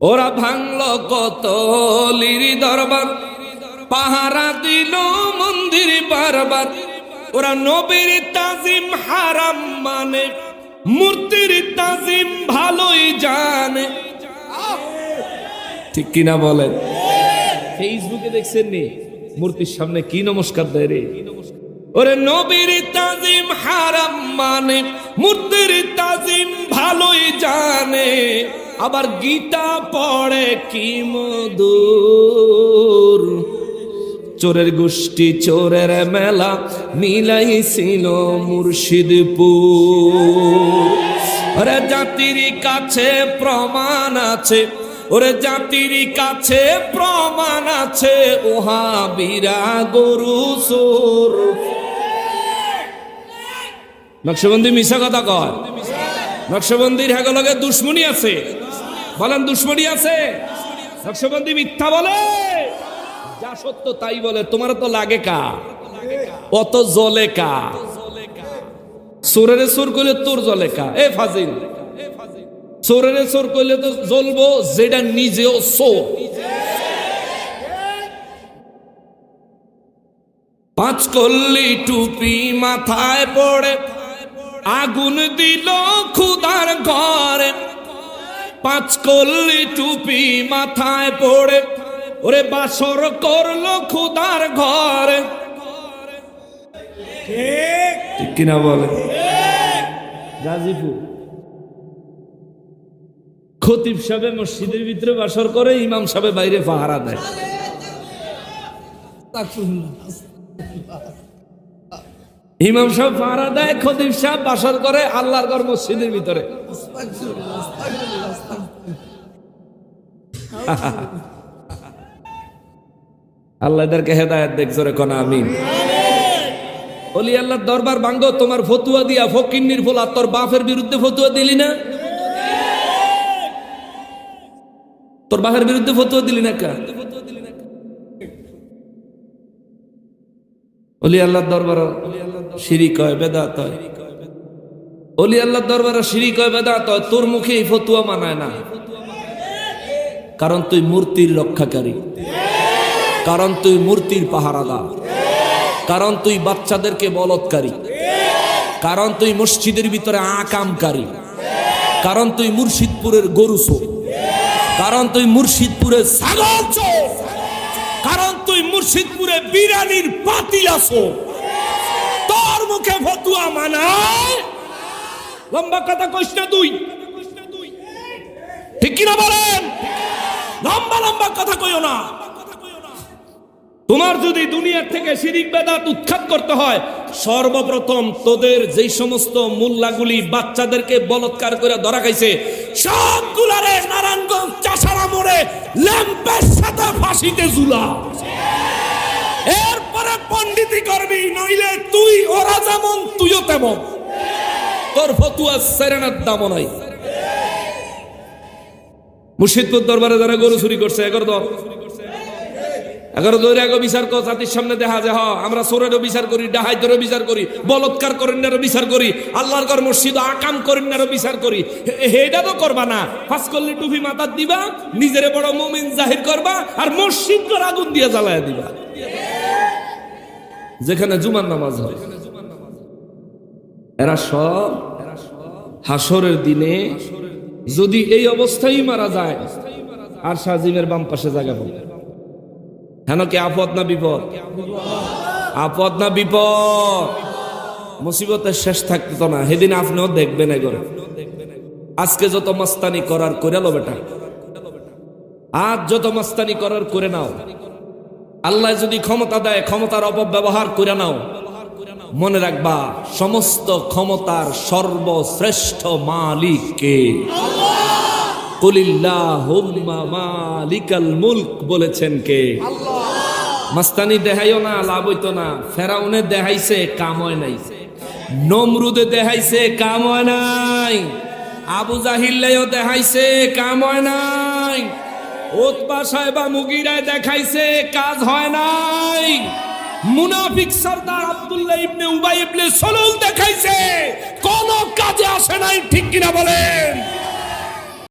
ওরা ভাঙল কত লিরি দরবার পাহারা দিল মন্দির বারবার। ওরা নবীর তাজিম হারাম মানে মূর্তির তাজিম ভালোই জানে। ঠিক কিনা বলেন? ফেসবুকে দেখছেন নি মূর্তির সামনে কি নমস্কার দেয় রে? ওরে নবীর তাজিম হারাম মানে মূর্তির তাজিম ভালোই জানে। আবার গীতা পড়ে কি মধুর? চোরের গোষ্ঠী চোরের মেলা মিলাইছিল মুর্শিদপুর। ওরে জাতির কাছে প্রমাণ আছে, ওরে জাতির কাছে প্রমাণ আছে ওহা বীরা গরু সোর নকশবন্দি মিশা কথা কয়। নকশবন্দির হ্যাগো লগে, দুশ্মনী আছে। বলেন, দুশ্মনী আছে? নকশবন্দি মিথ্যা বলে? যা সত্য তাই বলে, তোমার তো লাগে কা? অত জলে কা? সুরের সুর করলে তোর জলে কা? এ ফাজিল। চোরের চোর করলে তো জ্বলবো, যেটা নিজেও সো পাঁচ কল্লি টুপি মাথায় পড়ে আগুন দিল খুদার ঘরে। পাঁচ কল্লি টুপি মাথায় পড়ে। ওরে বাসর করল খুদার ঘরে। ঠিক কিনা বলে? গাজীপুর। খতিব সাহেব মসজিদের ভিতরে বাসর করে ইমাম সাহেব বাইরে পাহারা দেয়। ইমাম সাহেব পাহারা দেয়, খতিব সাহেব বাসর করে আল্লাহর ঘর মসজিদের ভিতরে। আল্লাহ এদেরকে হেদায়ত দেখছ রে কোন, আমিন। বলি আল্লাহ দরবার ভাঙ্গো, তোমার ফতুয়া দিয়া ফকিন্নির ফোলা তোর বাপের বিরুদ্ধে ফতুয়া দিলি না? তোর বাপের বিরুদ্ধে ফতুয়া দিলি না কা? অলি আল্লাহ দরবার শিরিক হয়, বেদাত হয়। অলি আল্লাহ দরবার শিরিক হয়, বেদাত হয়। তোর মুখে এই ফতুয়া মানায় না। কারণ তুই মূর্তির রক্ষাকারী। কারণ তুই মূর্তির পাহারাদার। কারণ তুই বাচ্চাদেরকে বলৎকারী। কারণ তুই মসজিদের ভিতরে আকামকারী। কারণ তুই মুর্শিদপুরের গরু চোর। কারণ তুই মুর্শিদপুরের ছাগল কারণ তুই মুর্শিদপুরে বিরানির পাতিল তোর মুখে ফতুয়া মানায়? লম্বা কথা কইস না তুই। ঠিক কিনা বলেন? লম্বা লম্বা কথা কইও না। তোমার যদি দুনিয়ার থেকে শিরিক বেদাত উৎখাত করতে হয়, সর্বপ্রথম তোদের যেই সমস্ত মোল্লাগুলি বাচ্চাদেরকে বলৎকার করে ধরা খাইছে, সবগুলারে নারায়ণগঞ্জ চাষারা মোড়ে ল্যাম্পের সাথে ফাঁসিতে ঝুলা। এরপরে পণ্ডিতি করবি, নইলে তুই ওরা যেমন তুইও তেমন। তোর ফতুয়া সেরেনার দাম নাই। মুর্শিদপুর দরবারে যারা গরু চুরি করছে, এগারো দল এগারো দৈরে আগে বিচার কর, জাতির সামনে দেখা যায়, হ, আমরা সোরেরও বিচার করি, ডাহাইদেরও বিচার করি, বলৎকার করেনারও বিচার করি, আল্লাহর ঘর মসজিদ আকাম করেনারও বিচার করি। হেটা তো করবা না। ফাঁস করলে টুপি মাথার দিবা, নিজের বড় মুমিন জাহির করবা, আর মসজিদ আগুন দিয়ে জ্বালায় দিবা। যেখানে জুমার নামাজ হয়। এরা সব হাসরের দিনে যদি এই অবস্থায় মারা যায়, আর সাজিমের বাম পাশে জায়গা পাবে হেন কি আপদ না বিপদ? আপদ না বিপদ। মুসিবতের শেষ থাকতো না। সেদিন আপনিও দেখবেন এগরে আজকে যত মাস্তানি করার করে লো বেটা। আজ যত মাস্তানি করার করে নাও। আল্লাহ যদি ক্ষমতা দেয়, ক্ষমতার অপব্যবহার করে নাও। মনে রাখবা, সমস্ত ক্ষমতার সর্বশ্রেষ্ঠ মালিক কে মালিকাল মুলক বলেছেন কে? মাস্তানি না না। ফেরাউনে নাই। আবু জাহিল্লাইও দেখাইছে নাই। ওতবা সাহেবা মুগিরায় দেখাইছে, কাজ হয় নাই। মুনাফিক সর্দার আব্দুল্লাহ ইবনে উবাই ইবনে সলুল দেখাইছে, কোন কাজে আসে নাই, ঠিক কিনা বলেন?